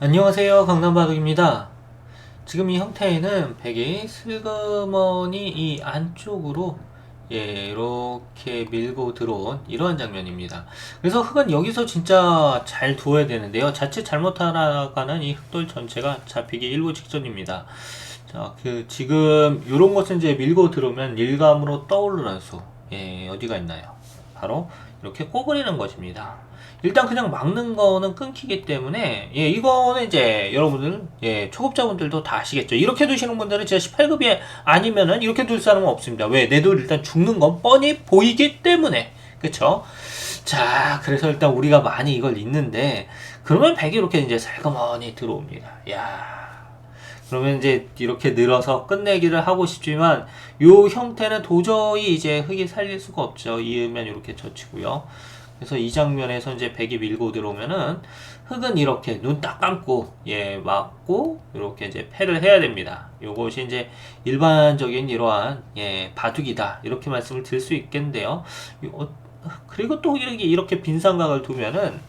안녕하세요 강남바둑입니다 지금 이 형태에는 백이 슬그머니 이 안쪽으로 예, 이렇게 밀고 들어온 이러한 장면입니다. 그래서 흙은 여기서 진짜 잘 두어야 되는데요. 자칫 잘못하다가는 이 흙돌 전체가 잡히기 일부 직전입니다. 자, 그 지금 이런 것은 이제 밀고 들어오면 일감으로 떠오르는 수. 예, 어디가 있나요? 바로 이렇게 꼬부리는 것입니다. 일단 그냥 막는 거는 끊기기 때문에 예 이거는 이제 여러분들 예 초급자분들도 다 아시겠죠. 이렇게 두시는 분들은 진짜 18급이 아니면은 이렇게 둘 사람은 없습니다. 왜? 내도 일단 죽는 건 뻔히 보이기 때문에. 그쵸? 자 그래서 일단 우리가 많이 이걸 읽는데 그러면 백이 이렇게 이제 살그머니 들어옵니다. 야. 그러면 이제 이렇게 늘어서 끝내기를 하고 싶지만 요 형태는 도저히 이제 흙이 살릴 수가 없죠. 이으면 이렇게 젖히고요 그래서 이 장면에서 이제 백이 밀고 들어오면은 흙은 이렇게 눈 딱 감고 예 막고 이렇게 이제 패를 해야 됩니다. 요것이 이제 일반적인 이러한 예 바둑이다 이렇게 말씀을 드릴 수 있겠는데요. 어, 그리고 또 이렇게 이렇게 빈상각을 두면은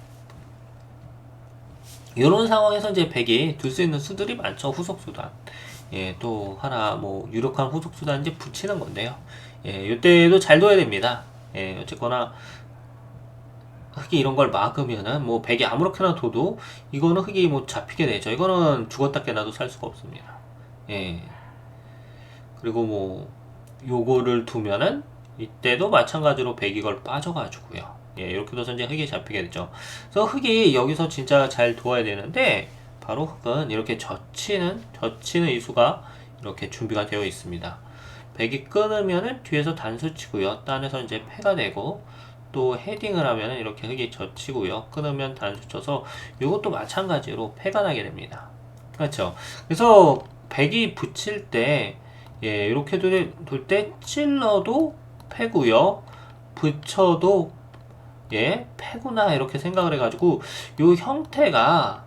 이런 상황에서 이제 백이 둘 수 있는 수들이 많죠 후속 수단. 예, 또 하나 뭐 유력한 후속 수단 이제 붙이는 건데요. 예, 이때도 잘 둬야 됩니다. 예, 어쨌거나 흙이 이런 걸 막으면은 뭐 백이 아무렇게나 둬도 이거는 흙이 뭐 잡히게 되죠. 이거는 죽었다 깨나도 살 수가 없습니다. 예. 그리고 뭐 요거를 두면은 이때도 마찬가지로 백이 걸 빠져가지고요. 예, 이렇게 둬서 이제 흙이 잡히게 되죠. 그래서 흙이 여기서 진짜 잘 두어야 되는데 바로 흙은 이렇게 젖히는 젖히는 이수가 이렇게 준비가 되어 있습니다. 백이 끊으면은 뒤에서 단수 치고요. 딴에서 이제 패가 되고 또 헤딩을 하면 이렇게 흙이 젖히고요. 끊으면 단수 쳐서 이것도 마찬가지로 패가 나게 됩니다. 그렇죠. 그래서 백이 붙일 때 예, 이렇게 둘때 찔러도 패고요. 붙여도 예, 패구나 이렇게 생각을 해가지고 이 형태가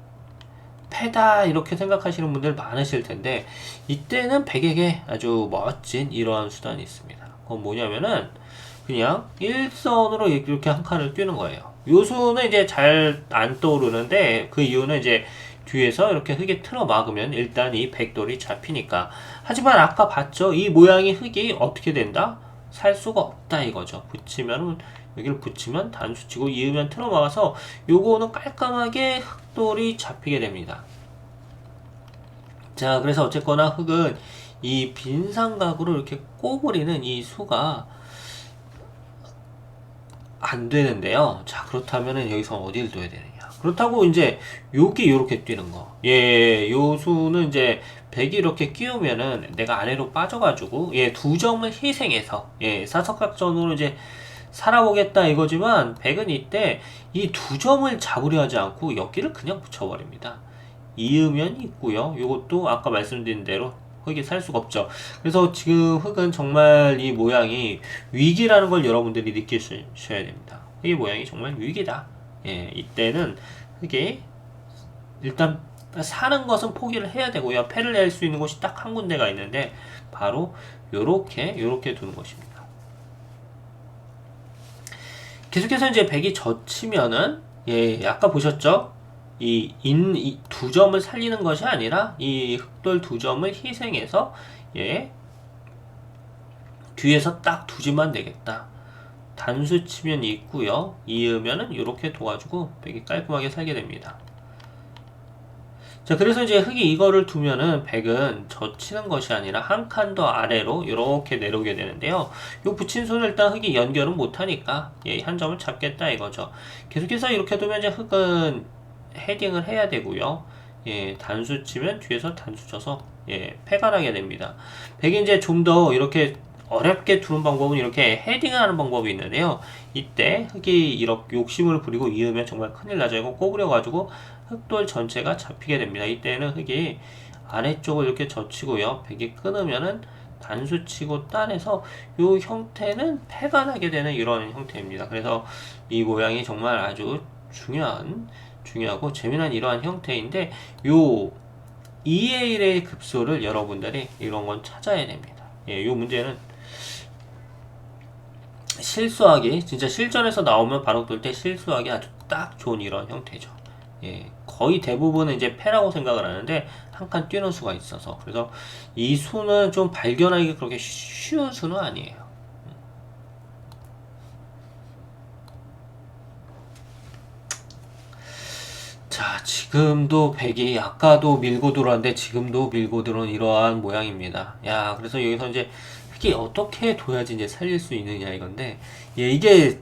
패다 이렇게 생각하시는 분들 많으실 텐데 이때는 백에게 아주 멋진 이러한 수단이 있습니다. 그건 뭐냐면은 그냥 일선으로 이렇게 한 칸을 뛰는 거예요. 요수는 이제 잘 안 떠오르는데 그 이유는 이제 뒤에서 이렇게 흙에 틀어 막으면 일단 이 백돌이 잡히니까. 하지만 아까 봤죠? 이 모양이 흙이 어떻게 된다? 살 수가 없다 이거죠. 붙이면 여기를 붙이면 단수치고 이으면 틀어 막아서 요거는 깔끔하게 흙돌이 잡히게 됩니다. 자, 그래서 어쨌거나 흙은 이 빈 삼각으로 이렇게 꼬부리는 이 수가 안 되는데요. 자, 그렇다면은 여기서 어디를 둬야 되느냐. 그렇다고 이제 여기 이렇게 뛰는 거. 예, 요 수는 이제 100이 이렇게 끼우면은 내가 아래로 빠져가지고, 예, 두 점을 희생해서, 예, 사석각전으로 이제 살아보겠다 이거지만, 100은 이때 이 두 점을 잡으려 하지 않고 여기를 그냥 붙여버립니다. 이으면 있고요. 이것도 아까 말씀드린 대로 흙이 살 수가 없죠. 그래서 지금 흙은 정말 이 모양이 위기라는 걸 여러분들이 느끼셔야 됩니다. 이 모양이 정말 위기다. 예, 이때는 흙이 일단 사는 것은 포기를 해야 되고요. 패를 낼 수 있는 곳이 딱 한 군데가 있는데 바로 요렇게 요렇게 두는 것입니다. 계속해서 이제 백이 젖히면은 예, 아까 보셨죠? 이, 인, 이두 점을 살리는 것이 아니라 이 흑돌 두 점을 희생해서 예 뒤에서 딱 두지만 되겠다. 단수 치면 있고요. 이으면은 이렇게 도와주고 백이 깔끔하게 살게 됩니다. 자, 그래서 이제 흙이 이거를 두면은 백은 젖히는 것이 아니라 한 칸 더 아래로 이렇게 내려오게 되는데요. 요 붙인 손을 일단 흙이 연결은 못하니까 예, 한 점을 잡겠다 이거죠. 계속해서 이렇게 두면 이제 흙은 헤딩을 해야 되고요. 예, 단수 치면 뒤에서 단수 쳐서 예, 패가 나게 됩니다. 백이 이제 좀 더 이렇게 어렵게 두는 방법은 이렇게 헤딩을 하는 방법이 있는데요. 이때 흙이 이렇게 욕심을 부리고 이으면 정말 큰일 나죠. 이거 꼬부려가지고 흙돌 전체가 잡히게 됩니다. 이때는 흙이 아래쪽을 이렇게 젖히고요. 백이 끊으면은 단수 치고 따내서 이 형태는 패가 나게 되는 이런 형태입니다. 그래서 이 모양이 정말 아주 중요한 중요하고 재미난 이러한 형태인데 요 2의 1의 급소를 여러분들이 이런 건 찾아야 됩니다. 예, 요 문제는 실수하기 진짜 실전에서 나오면 바로 돌 때 실수하기 아주 딱 좋은 이런 형태죠. 예, 거의 대부분은 이제 패라고 생각을 하는데 한 칸 뛰는 수가 있어서 그래서 이 수는 좀 발견하기 그렇게 쉬운 수는 아니에요. 자, 지금도 백이 아까도 밀고 들어왔는데 지금도 밀고 들어온 이러한 모양입니다. 야, 그래서 여기서 이제 이게 어떻게 둬야지 이제 살릴 수 있느냐 이건데, 예, 이게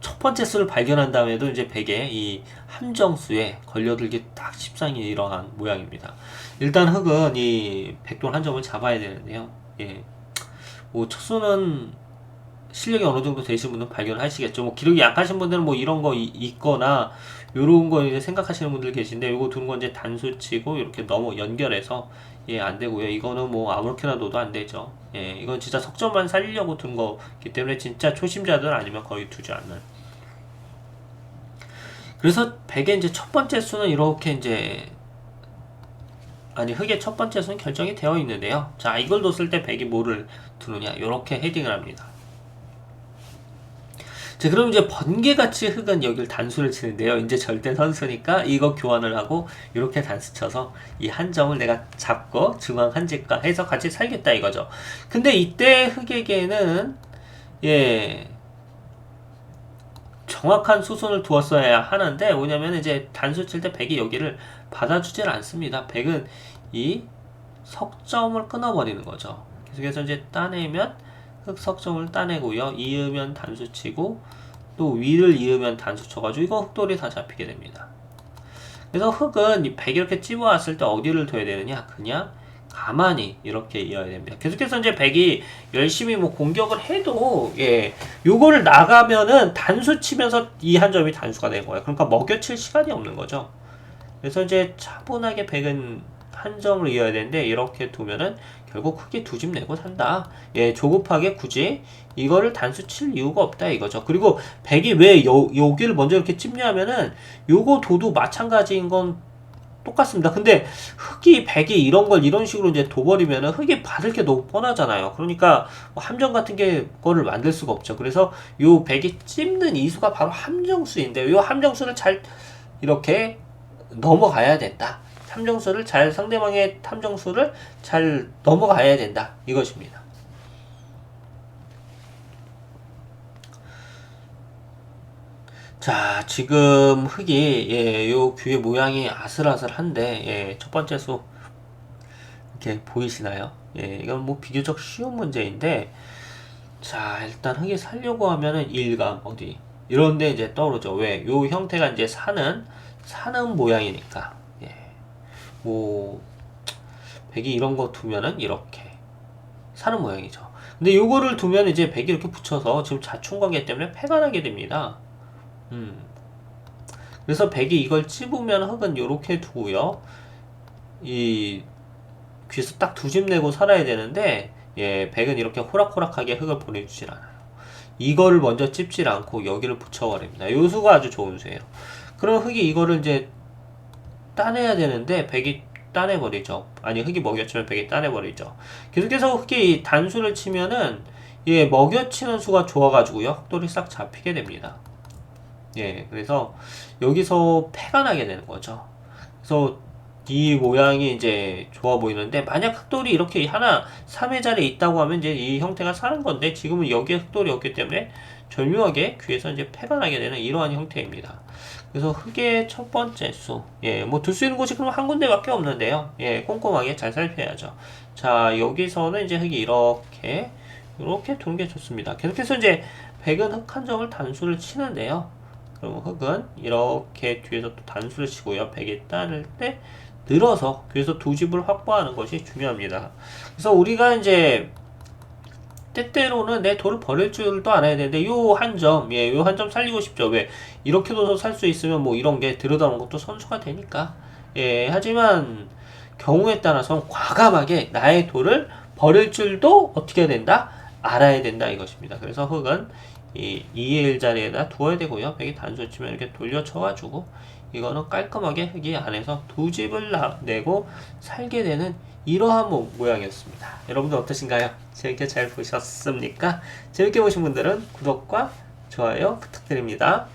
첫 번째 수를 발견한 다음에도 이제 백에 이 함정수에 걸려들기 딱 십상이 이러한 모양입니다. 일단 흑은 이 백돌 한 점을 잡아야 되는데요. 예, 뭐 첫수는 실력이 어느 정도 되신 분은 발견하시겠죠. 뭐 기록이 약하신 분들은 뭐 이런 거 이- 있거나 요런 거 이제 생각하시는 분들 계신데 요거 두는 건 이제 단수 치고 이렇게 넘어 연결해서 예 안 되고요. 이거는 뭐 아무렇게나 둬도 안 되죠. 예 이건 진짜 석점만 살리려고 둔 거기 때문에 진짜 초심자들 아니면 거의 두지 않는. 그래서 백의 이제 첫 번째 수는 이렇게 이제 아니 흑의 첫 번째 수는 결정이 되어 있는데요. 자 이걸 뒀을 때 백이 뭐를 두느냐 이렇게 헤딩을 합니다. 자, 그럼 이제 번개같이 흑은 여기를 단수를 치는데요. 이제 절대 선수니까 이거 교환을 하고 이렇게 단수 쳐서 이 한 점을 내가 잡고 중앙 한직과 해서 같이 살겠다 이거죠. 근데 이때 흑에게는 예 정확한 수순을 두었어야 하는데 뭐냐면 이제 단수 칠 때 백이 여기를 받아주질 않습니다. 백은 이 석점을 끊어버리는 거죠. 계속해서 이제 따내면 흑 석점을 따내고요. 이으면 단수 치고 또 위를 이으면 단수 쳐가지고 이거 흑돌이 다 잡히게 됩니다. 그래서 흑은 이 백이 이렇게 찝어왔을 때 어디를 둬야 되느냐? 그냥 가만히 이렇게 이어야 됩니다. 계속해서 이제 백이 열심히 뭐 공격을 해도 예 요거를 나가면은 단수 치면서 이 한 점이 단수가 되는 거예요. 그러니까 먹여칠 시간이 없는 거죠. 그래서 이제 차분하게 백은 한 점을 이어야 되는데 이렇게 두면은 결국 크게 두 집 내고 산다. 예, 조급하게 굳이 이거를 단수 칠 이유가 없다 이거죠. 그리고 백이 왜 여, 여기를 먼저 이렇게 찝냐면은 요거 도도 마찬가지인 건 똑같습니다. 근데 흑이 백이 이런 걸 이런 식으로 이제 둬버리면은 흑이 받을 게 너무 뻔하잖아요. 그러니까 뭐 함정 같은 게 거를 만들 수가 없죠. 그래서 요 백이 찝는 이수가 바로 함정수인데 요 함정수를 잘 이렇게 넘어가야 된다. 함정수를 잘 상대방의 함정수를 잘 넘어가야 된다. 이것입니다. 자, 지금 흙이 예, 요 귀의 모양이 아슬아슬한데 예, 첫 번째 수 이렇게 보이시나요? 예, 이건 뭐 비교적 쉬운 문제인데 자, 일단 흙이 살려고 하면은 일감 어디 이런데 이제 떠오르죠. 왜? 요 형태가 이제 사는 사는 모양이니까. 예. 뭐 백이 이런 거 두면은 이렇게 사는 모양이죠. 근데 요거를 두면 이제 백이 이렇게 붙여서 지금 자충 관계 때문에 패가 나게 됩니다. 음. 그래서 백이 이걸 찝으면 흑은 요렇게 두고요. 이 귀에서 딱 두 집 내고 살아야 되는데 예, 백은 이렇게 호락호락하게 흑을 보내주질 않아요. 이거를 먼저 찝질 않고 여기를 붙여버립니다. 요 수가 아주 좋은 수예요. 그럼 흑이 이거를 이제 따내야 되는데 백이 따내버리죠. 아니 흑이 먹여치면 백이 따내버리죠. 계속해서 흑이 단수를 치면은 예 먹여치는 수가 좋아가지고요 흑돌이 싹 잡히게 됩니다. 예 그래서 여기서 패가 나게 되는 거죠. 그래서 이 모양이 이제 좋아 보이는데 만약 흑돌이 이렇게 하나 3회 자리에 있다고 하면 이제 이 형태가 사는 건데 지금은 여기에 흑돌이 없기 때문에 절묘하게 귀에서 이제 패가 나게 되는 이러한 형태입니다. 그래서 흑의 첫 번째 수, 예, 뭐 둘 수 있는 곳이 그럼 한 군데밖에 없는데요. 예, 꼼꼼하게 잘 살펴야죠. 자, 여기서는 이제 흑이 이렇게, 이렇게 두는 게 좋습니다. 계속해서 이제 백은 흑한 점을 단수를 치는데요. 그럼 흑은 이렇게 뒤에서 또 단수를 치고요. 백이 따를 때 늘어서 뒤에서 두 집을 확보하는 것이 중요합니다. 그래서 우리가 이제 때때로는 내 돌을 버릴 줄도 알아야 되는데 요 한 점, 예, 요 한 점 살리고 싶죠. 왜? 이렇게 둬서 살 수 있으면 뭐 이런 게 들여다오는 것도 선수가 되니까. 예, 하지만 경우에 따라서 과감하게 나의 돌을 버릴 줄도 어떻게 해야 된다? 알아야 된다 이것입니다. 그래서 흑은 이 2의 1 자리에다 두어야 되고요. 백이 단수 치면 이렇게 돌려 쳐가지고 이거는 깔끔하게 흑이 안에서 두 집을 나, 내고 살게 되는 이러한 모, 모양이었습니다. 여러분들 어떠신가요? 재밌게 잘 보셨습니까? 재밌게 보신 분들은 구독과 좋아요 부탁드립니다.